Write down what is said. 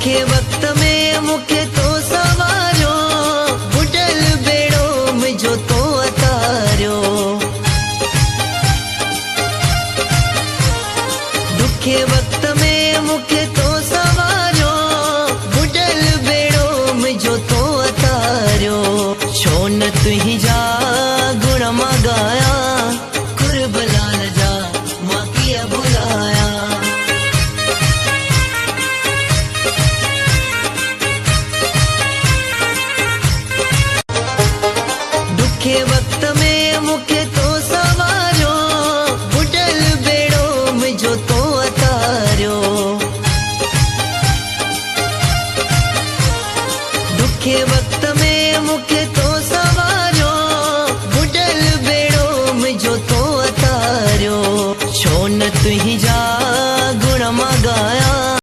આંખે વક્ત મેં મુખે તો સવારો બુડલ બેડો મેં જોતો અતાર્યો. દુઃખે વક્ત મેં મુખે वक्त में मुखे तो सवारो बेड़ो तो अतारो। दुखे वक्त में मुखे तो सवारो बेड़ो तो अतारो। छो न जा